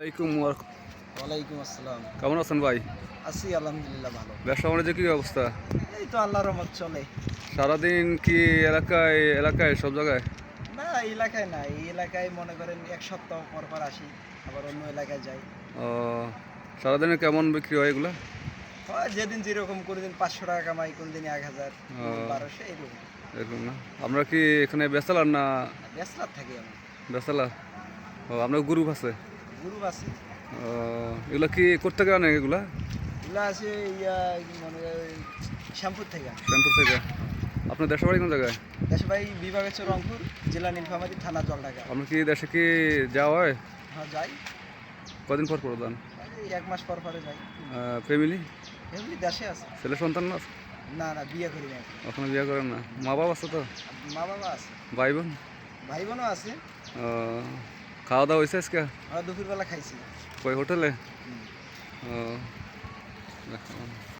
ওয়ালাইকুম আসসালাম। কেমন আছেন ভাই? আছি আলহামদুলিল্লাহ ভালো। ব্যবসা বাণিজ্য কি অবস্থা? এই তো আল্লাহর রহমত চলে। সারাদিন কি এলাকায় এলাকায় সব জায়গায়? না এলাকায় না এই এলাকায় মনে করেন এক সপ্তাহ পর পর আসি আবার অন্য এলাকায় যাই। ও, সারাদিনে কেমন বিক্রি হয় এগুলা? হয় যেদিন যেরকম কোনো দিন পাঁচশো টাকা কামাই কোন দিন এক হাজার। বারোশো এইরকম এরকম না? আমরা কি এখানে বেচালার না ব্যস্তার থাকি আমি বেচালা ও আপনার গ্রুপ আছে। গুরু আছে। ও, এগুলা কি করতে গেলে না এগুলা? এগুলো আছে ইয়া মনে শ্যামপুর থেকে। শ্যামপুর থেকে। আপনার দেশের বাড়ি কোন জায়গায়? দেশভাই বিভাগ হচ্ছে রংপুর জেলা নীলফামারী থানা জলঢাকা। আপনার কি দেশে কি যাওয়া হয়? হ্যাঁ যাই। কদিন পর পর যান এক মাস পর পরে যাই। ফ্যামিলি এমনি দেশে আছে। ছেলে সন্তান না? না না বিয়ে করি না ওখানে বিয়ে করেন না? মা বাবা আছে তো? মা বাবা আছে। ভাই বোন? ভাই বোনও আছে। ও, খাওয়া দাওয়া হয়েছে আজকে আমরা দুপুরবেলা খাইছি কই হোটেলে হুম। ও, দেখো।